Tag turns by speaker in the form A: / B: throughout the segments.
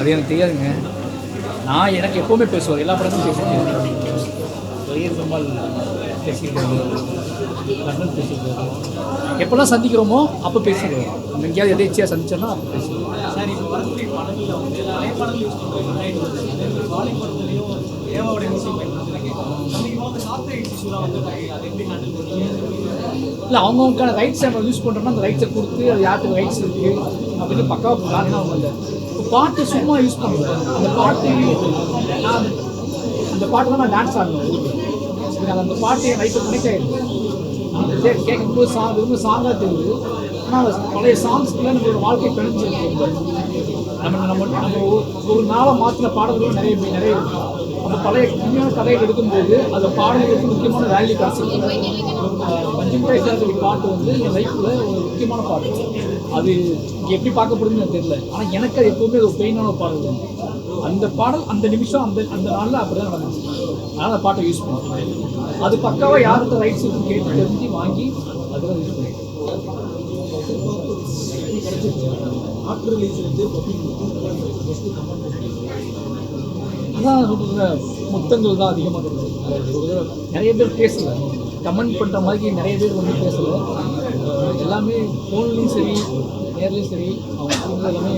A: அது எனக்கு தெரியாதுங்க. நான் எனக்கு எப்போவுமே பேசுவார். எல்லா படமும் பேசுவேன் பெரிய பெருமாள் கண்ணன் பேசியிருக்காரு. எப்போல்லாம் சந்திக்கிறோமோ அப்போ பேசிடுவோம் நம்ம எங்கேயாவது எதேச்சியாக சந்திச்சோன்னா அப்போ பேசுவோம்
B: சார் இப்போ வரக்கூடிய படங்களில் வந்து நிறைய படங்கள் யூஸ் பண்ணுறாங்க மியூசிக்
A: இல்லை அவங்கவுக்கான ரைட்ஸ் நம்ம யூஸ் பண்ணுறோம்னா அந்த ரைட்ஸை கொடுத்து அது யாருக்கு ரைட்ஸ் இருக்குது அப்படின்னு பக்காவாக பிளான் அவங்க பாட்டு சும்மா யூஸ் பண்ணுவேன் அந்த பாட்டு நான் அந்த- பாட்டு தான் நான் டான்ஸ் ஆடணும் எனக்கு அந்த பாட்டு என் லைஃப்பில் கனெக்ட் ஆகிடுது அந்த கேட்கும்போது சாங் ரொம்ப சாங்காக தெரியுது. ஆனால் அந்த பழைய சாங்ஸ்க்குள்ள நம்மளோட வாழ்க்கை பிணைஞ்சிருக்கு நம்ம நம்ம நம்ம ஒரு- ஒரு நாளை மாற்றின பாடல்களும் நிறைய நிறைய அந்த பழைய உண்மையான கதைகள் எடுக்கும்போது அந்த பாடல்களுக்கு முக்கியமான வேல்யூ காசு. பஞ்சமிட்டாய் சொல்லி பாட்டு வந்து என் லைஃப்பில் ஒரு முக்கியமான பாட்டு. அது எப்படி பார்க்கப்படுதுன்னு எனக்கு தெரியல. ஆனால் எனக்கு அது எப்போவுமே ஒரு பெயினான பாடல் அந்த பாடல் அந்த நிமிஷம் அந்த அந்த நாளில் அப்படி தான் நடந்துச்சு அதனால் அந்த பாட்டை யூஸ் பண்ணுவோம் அது பக்காவாக யாருக்கு ரைட்ஸ் இருக்கு கேட்டு தெரிஞ்சு வாங்கி அதெல்லாம் யூஸ் பண்ணிட்டேன். அதான் முத்தங்கள் தான் அதிகமாக இருக்குது நிறைய பேர் பேசல. கமெண்ட் பண்ணுற மாதிரி நிறைய பேர் வந்து பேசல. எல்லாமே ஃபோன்லேயும் சரி நேர்லேயும் சரி அவங்க சொல்றது எல்லாமே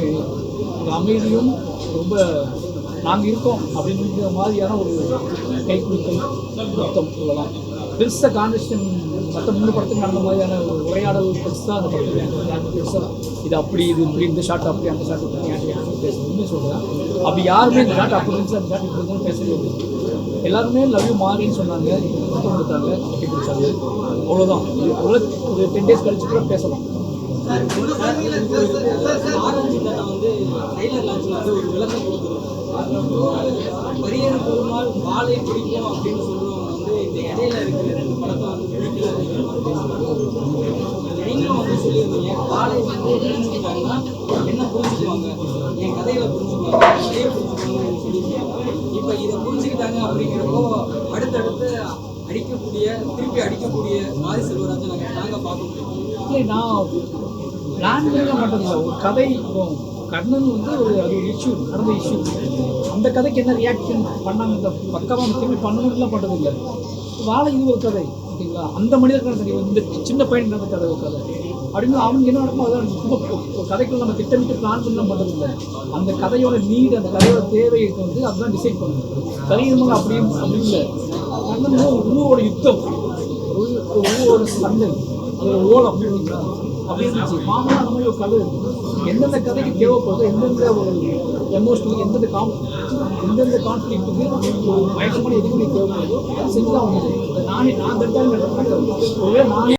A: ஒரு அமைதியும் ரொம்ப நாங்கள் இருக்கோம் அப்படின்ற மாதிரியான ஒரு கைக்குலுக்கல் மொத்தம் சொல்லலாம். பெருசாக கான்வெஸ்டன் மற்ற மூணு படத்துக்கு நடந்த மாதிரியான ஒரு உரையாடல் பெருசாக அந்த படத்துக்கு பெருசாக இது அப்படி இது இப்படி இந்த ஷாட் அப்படி அந்த ஷாட் இப்படி பேசணும்னு சொல்கிறேன் அப்படி யாருமே இந்த ஷாட் அப்படி இருந்துச்சு அந்த ஷாட் இப்படி இருந்தாலும் பேசவே எல்லாருமே லவ் யூ மாறின்னு சொன்னாங்க. முத்தம் கொடுத்தாங்க. கட்டி பிடிச்சாங்க அவ்வளோதான் ஒரு ஒரு டென் டேஸ் கழிச்சு கூட பேசலாம்.
B: வந்து வந்து ஒரு பரியர் பெருமாள் வாழை பிடிக்கும் அப்படின்னு சொல்றவங்க வந்து இந்த இடையில இருக்கிற ரெண்டு படத்தை வந்து நீங்களும் வந்து சொல்லியிருந்தீங்க வாழை வந்து புரிஞ்சுக்கிட்டாங்கன்னா என்ன புரிஞ்சுக்குவாங்க என் கதையில புரிஞ்சுக்குவாங்க என் கதையை சொல்லியிருக்கீங்க இப்போ இதை அடிச்சிட்டாங்க அப்படிங்கிறப்போ அடுத்தடுத்து அடிக்கக்கூடிய திருப்பி அடிக்கக்கூடிய மாரி செல்வராஜை நாங்கள் நாங்கள் பார்க்க முடியும்.
A: இல்லை நான் பிளான் மட்டும்தான் ஒரு கதை இப்போ கர்ணன் வந்து ஒரு அது ஒரு இஷ்யூ நடந்த இஷ்யூ அந்த கதைக்கு என்ன ரியாக்ஷன் பண்ணாங்க? இந்த பக்கமாக திரும்பி பண்ணணும்லாம் பண்ணுறது இல்லை. வாழை இது ஒரு கதை ஓகேங்களா? அந்த மனிதர்கள் கதை இந்த சின்ன பையன் நடந்த கதை ஒரு கதை. அப்படின்னு அவங்க என்ன நடக்கும் அதான் சும்மா கதைக்குள்ள நம்ம திட்டமிட்டு பிளான் பண்ண பண்ணுறது அந்த கதையோட நீடு அந்த கதையோட தேவையை வந்து அதுதான் டிசைட் பண்ணணும். கலியுகமாக அப்படியும் அப்படி இல்லை. அந்த உருவோட யுத்தம். ஒரு ஒரு சண்டை. ஒரு ஓலம் அப்படி இருந்துச்சு. மாமனா அந்த மாதிரி ஒரு கதை எந்தெந்த கதைக்கு தேவைப்படுதோ எந்தெந்த ஒரு எமோஷனல் எந்தெந்த காம் எந்தெந்த கான்ஃப்ளிக்ட்டுக்கு ஒரு பயங்கரமான எதுவுமே தேவைப்படுதோ செஞ்சு தான் வந்து நானே நான் தட்டாங்க ஒருவேளை நானே